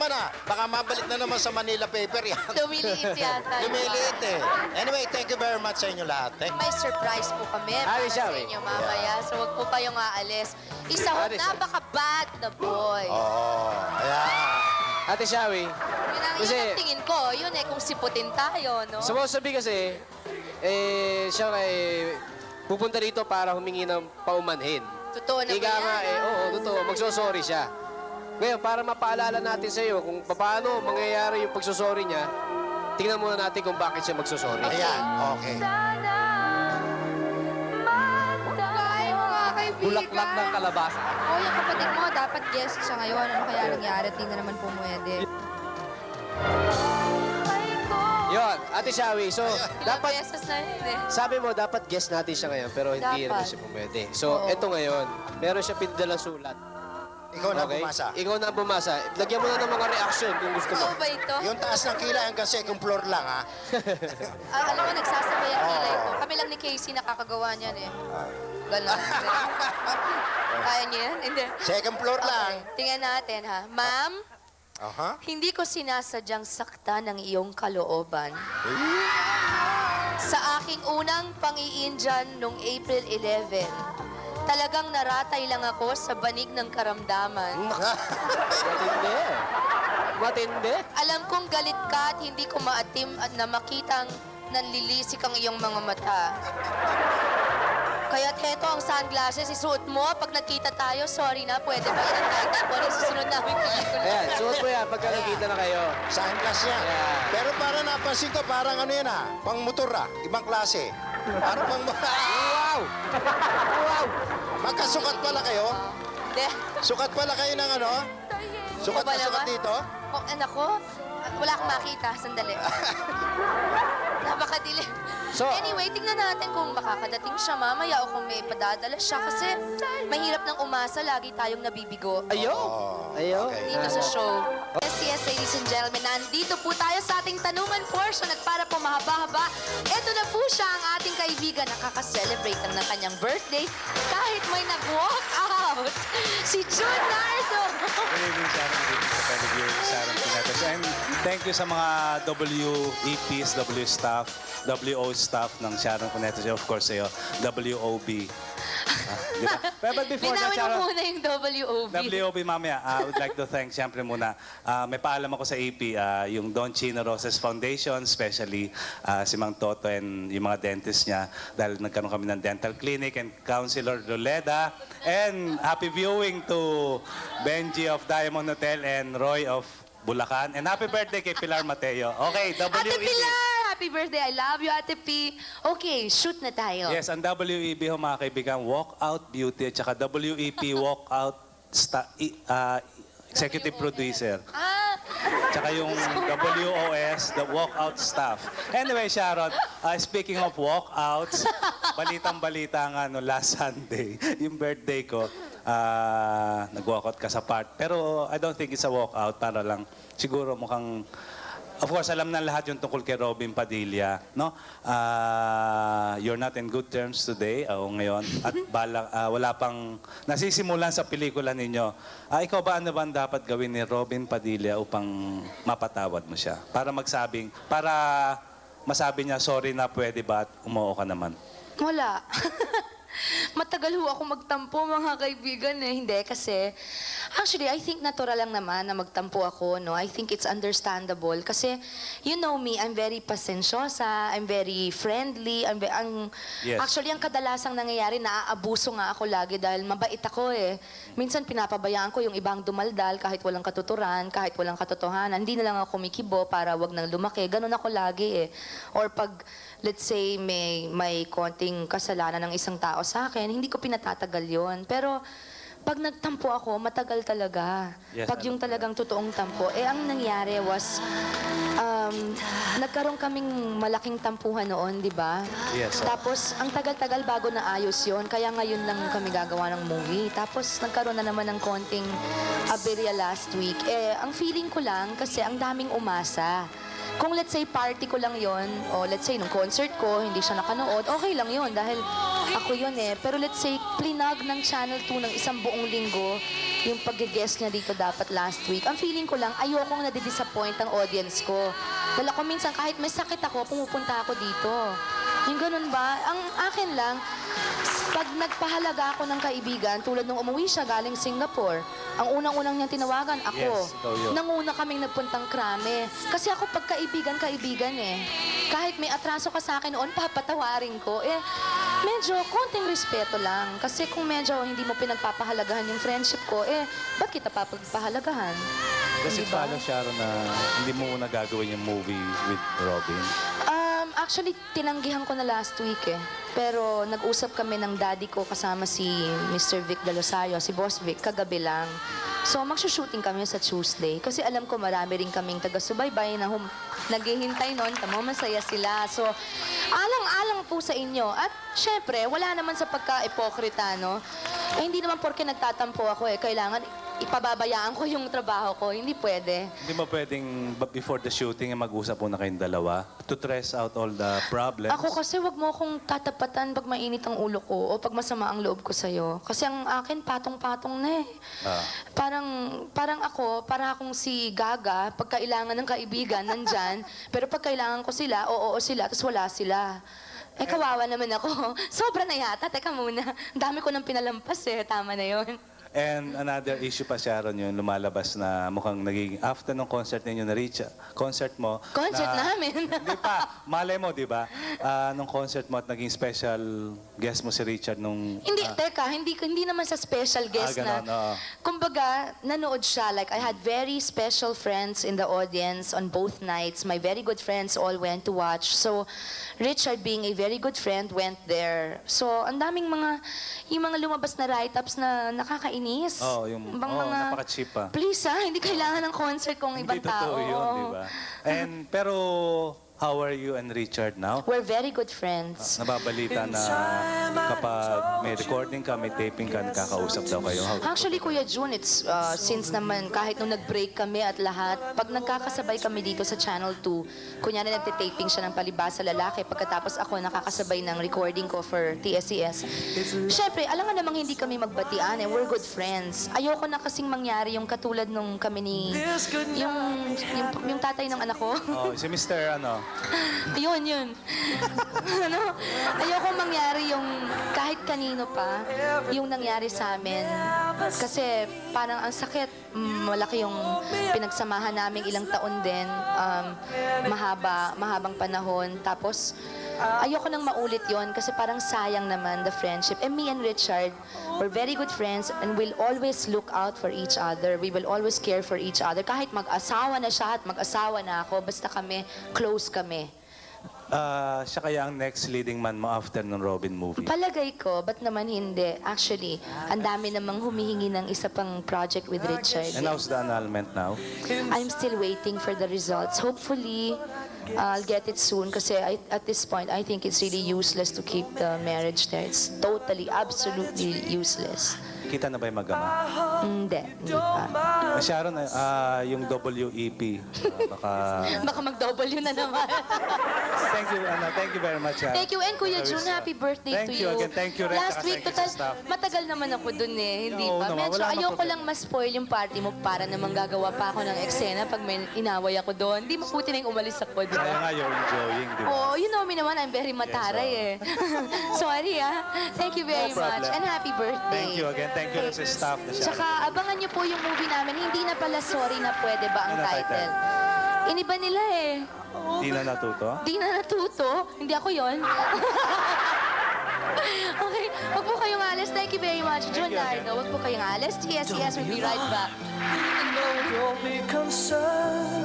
naman ah. Baka mabalik na naman sa Manila paper yan. Lumiliit yata. Lumiliit eh. Anyway, thank you very much sa inyo lahat. Eh. May surprise po kami para Ali sa siya, eh. inyo mamaya. So huwag po kayong aalis. Isa ho, Ali siya. napaka-bad na boy. Oo. ayan. Ate Shawi, Yun ang, Kasi- yun ang tingin ko. Yun eh, kung siputin tayo, no? Sumasabi kasi, eh, siya kay pupunta dito para humingi ng paumanhin. Totoo na ba Ika yan? nga eh, oo, totoo, magsosorry siya. Ngayon, para mapaalala natin sa iyo kung paano mangyayari yung pagsosorry niya, tingnan muna natin kung bakit siya magsosorry. Ayan. Okay. Ay, mga kaibigan. Bulaklak ng kalabasa. Oh, yung kapatid mo, dapat guest siya ngayon. Ano kaya nangyari? At di na naman pumwede. Yon, Ate Shawi, so, Ilang dapat, beses na yun eh. sabi mo, dapat guess natin siya ngayon, pero hindi Dapat. naman siya pumwede. So, Oo. eto ngayon, meron siya pinadalang sulat. Ikaw na bumasa. Ikaw na bumasa. Lagyan mo na ng mga reaction kung gusto mo. Totoo ba ito? Yung taas ng kilay hanggang second floor lang ha. Ah, alam mo, nagsasabay ang kilay ko. Kami lang ni Casey nakakagawa niyan eh. Ganon. Kaya niya yan? Hindi. Second floor lang. Okay, tingnan natin ha. Ma'am, Aha. hindi ko sinasadyang saktan ng iyong kalooban. Sa aking unang pang-iinjan noong April 11, talagang naratay lang ako sa banig ng karamdaman. Matindi. Matindi. Alam kong galit ka at hindi ko maatim at na makitang nanlilisik ang iyong mga mata. Kaya't heto ang sunglasses, isuot mo pag nagkita tayo. Sorry na, pwede ba yan ang title ko ng susunod namin pelikula? Ayan, suot mo yan pagka nagkita na kayo. Sunglass yan. Ayan. Pero para napansin ko, parang ano yan ah. Pang motor ah. Ibang klase. Parang pang... Wow! Wow! Magkasukat pala kayo? Hindi. Sukat pala kayo ng ano? Sukat na sukat dito? Oh, anak ko, wala akong makita. Sandali. Napakadilim. So- anyway, tingnan natin kung makakadating siya mamaya o kung may padadala siya. Kasi mahirap nang umasa, lagi tayong nabibigo. Ayo! Oh, Ayo! okay. Dito sa show. Yes, ladies and gentlemen. Nandito po tayo sa ating tanungan portion at para po mahaba-haba, eto na po siya ang ating kaibigan nakaka-celebrate ng, ng kanyang birthday kahit may nag-walk out. Si June Nardo. Good evening, Sharon. Good evening sa Pinetas. And thank you sa mga WEPs, W staff, WO staff ng Sharon Pinetas. Of course, sa'yo, WOB. Ah, di ba? Pero but before that, Linawin mo muna yung WOB. WOB mamaya, I would like to thank siyempre muna. ah, may paalam ako sa AP, ah, yung Don Chino Roses Foundation, especially ah, si Mang Toto and yung mga dentist niya dahil nagkaroon kami ng dental clinic and Counselor Roleda. And happy viewing to Benji of Diamond Hotel and Roy of Bulacan. And happy birthday kay Pilar Mateo. Okay, Ate WEB. Pilar! Happy birthday! I love you, Ate P. Okay, shoot na tayo. Yes, ang WEB ho mga kaibigan, Walkout Beauty at saka WEP Walkout sta- i- ah, Executive Producer. Ah, Tsaka yung WOS, the walkout staff. Anyway, Sharon, uh, speaking of walkouts, balitang-balita nga no, last Sunday, yung birthday ko, uh, nag-walkout ka sa part. Pero I don't think it's a walkout, para lang siguro mukhang Of course, alam na lahat yung tungkol kay Robin Padilla, no? Ah, you're not in good terms today, o ngayon, at bala, ah, wala pang nasisimulan sa pelikula ninyo. Ah, ikaw ba ano ba ang dapat gawin ni Robin Padilla upang mapatawad mo siya? Para magsabing, para masabi niya, sorry na pwede ba at umuo ka naman? wala. Matagal ho ako magtampo, mga kaibigan eh. Hindi, kasi actually, I think natural lang naman na magtampo ako, no? I think it's understandable. Kasi, you know me, I'm very pasensyosa, I'm very friendly, I'm ve- ang, Yes. actually, ang kadalasang nangyayari, naaabuso nga ako lagi dahil mabait ako eh. Minsan, pinapabayaan ko yung ibang dumaldal kahit walang katuturan, kahit walang katotohanan. Hindi na lang ako kumikibo para wag nang lumaki. Ganun ako lagi eh. Or pag, let's say, may, may konting kasalanan ng isang tao sa akin, hindi ko pinatatagal yon Pero, pag nagtampo ako, matagal talaga. Yes, pag yung talagang totoong tampo, eh ang nangyari was, um, nagkaroon kaming malaking tampuhan noon, di ba? Yes, sir. Tapos, ang tagal-tagal bago naayos yon kaya ngayon lang kami gagawa ng movie. Tapos, nagkaroon na naman ng konting aberya last week. Eh, ang feeling ko lang, kasi ang daming umasa. Kung let's say party ko lang yon o let's say nung concert ko, hindi siya nakanood, okay lang yon dahil ako yon eh. Pero let's say plinag ng Channel 2 ng isang buong linggo, yung pag-guest niya dito dapat last week. Ang feeling ko lang, ayokong nadi-disappoint ang audience ko. Dahil ako minsan, kahit may sakit ako, pumupunta ako dito. Yung ganun ba? Ang akin lang, pag nagpahalaga ako ng kaibigan, tulad nung umuwi siya galing Singapore, ang unang-unang niyang tinawagan, ako. Yes, ikaw yun. Nanguna kaming nagpuntang krame. Kasi ako pag kaibigan, kaibigan eh. Kahit may atraso ka sa akin noon, papatawarin ko. Eh, medyo konting respeto lang. Kasi kung medyo hindi mo pinagpapahalagahan yung friendship ko, eh, ba't kita papagpahalagahan? Kasi Di ba? follow Sharon na hindi mo na gagawin yung movie with Robin. Um, actually, tinanggihan ko na last week eh. Pero nag-usap kami ng daddy ko kasama si Mr. Vic De Losario, si Boss Vic, kagabi lang. So, magsushooting kami sa Tuesday. Kasi alam ko marami rin kaming taga-subaybay na hum- naghihintay noon. Tamo, masaya sila. So, alang-alang po sa inyo. At syempre, wala naman sa pagka-ipokrita, no? Eh, hindi naman porke nagtatampo ako eh. Kailangan ipababayaan ko yung trabaho ko. Hindi pwede. Hindi mo pwedeng ba- before the shooting eh, mag-usap muna kayong dalawa to stress out all the problems. Ako kasi wag mo akong tatapatan pag mainit ang ulo ko o pag masama ang loob ko sa'yo. Kasi ang akin, patong-patong na eh. Ah. Parang, parang ako, para akong si Gaga, pag kailangan ng kaibigan, nandyan. pero pag kailangan ko sila, oo, oo sila, tapos wala sila. Eh, kawawa naman ako. Sobra na yata. Teka muna. Ang dami ko nang pinalampas eh. Tama na yon. And another issue pa, Sharon, yun, lumalabas na mukhang naging, after nung concert ninyo na reach, concert mo. Concert na- namin. Hindi pa, malay mo, di ba? Ah, nung concert mo at naging special guest mo si Richard nung... Hindi, ah, teka, hindi, hindi naman sa special guest Ah, ganon, oo. na. Kumbaga, nanood siya. Like, I had very special friends in the audience on both nights. My very good friends all went to watch. So, Richard being a very good friend went there. So, ang daming mga, yung mga lumabas na write-ups na nakakainis. Oo, yung- Ibang oo, mga, napaka-cheap pa. Please ha, hindi kailangan ng concert kung ibang hindi tao. totoo yun, di ba? And, pero, how are you and Richard now? We're very good friends. Nababalita na kapag may recording ka, may taping ka, nakakausap daw kayo. How, Actually, Kuya June, it's uh, since naman kahit nung nag-break kami at lahat, pag nagkakasabay kami dito sa Channel 2, kunyari nagtitaping siya ng palibasa lalaki, pagkatapos ako nakakasabay ng recording ko for TSES. Siyempre, alam nga namang hindi kami magbatian eh, we're good friends. Ayoko na kasing mangyari yung katulad nung kami ni, yung, yung, yung tatay ng anak ko. oh, si Mr. ano, Yun, yun. ano? Ayoko mangyari yung kahit kanino pa, yung nangyari sa amin. Kasi parang ang sakit, mm, malaki yung pinagsamahan namin ilang taon din, um, mahaba, mahabang panahon. Tapos, ayoko nang maulit yon kasi parang sayang naman the friendship. And me and Richard, we're very good friends and we'll always look out for each other. We will always care for each other. Kahit mag-asawa na siya at mag-asawa na ako, basta kami, close kami. ah, siya kaya ang next leading man mo after ng Robin movie? Palagay ko, ba't naman hindi? Actually, ang dami namang humihingi ng isa pang project with Richard. And how's the annulment now? I'm still waiting for the results. Hopefully, I'll get it soon kasi I, at this point, I think it's really useless to keep the marriage there. It's totally, absolutely useless. Kita na ba yung magama? Hindi, hindi pa. Ah, Sharon, ah, yung WEP, ah, baka... Baka mag-W na naman. thank you, ano, thank you very much. Sharon. Thank you. And Kuya sad. happy birthday Thank to you you. again. Thank you, Ren. Last week, thank you sa total, staff. matagal naman ako dun eh. Hindi Oo ba? naman, Medyo wala namang ayoko problema. lang ma-spoil yung party mo para naman gagawa pa ako ng eksena pag may inaway ako doon. Hindi mabuti na yung umalis ako, di Kaya nga, you're enjoying, di ba? Oh, you know me naman, I'm very mataray eh. Sorry ah. Thank you very No problem. much. And happy birthday. Thank you again. Thank you rin sa staff na. Tsaka abangan niyo po yung movie namin. Hindi na pala sorry na pwede ba ang Ano title? title. Iniba nila eh. Di na natuto? Di na natuto. Hindi ako yon. okay, wag po kayong alis. Thank you very much. June Dardo, wag po kayong alis. TSCS will be right back. know you'll be concerned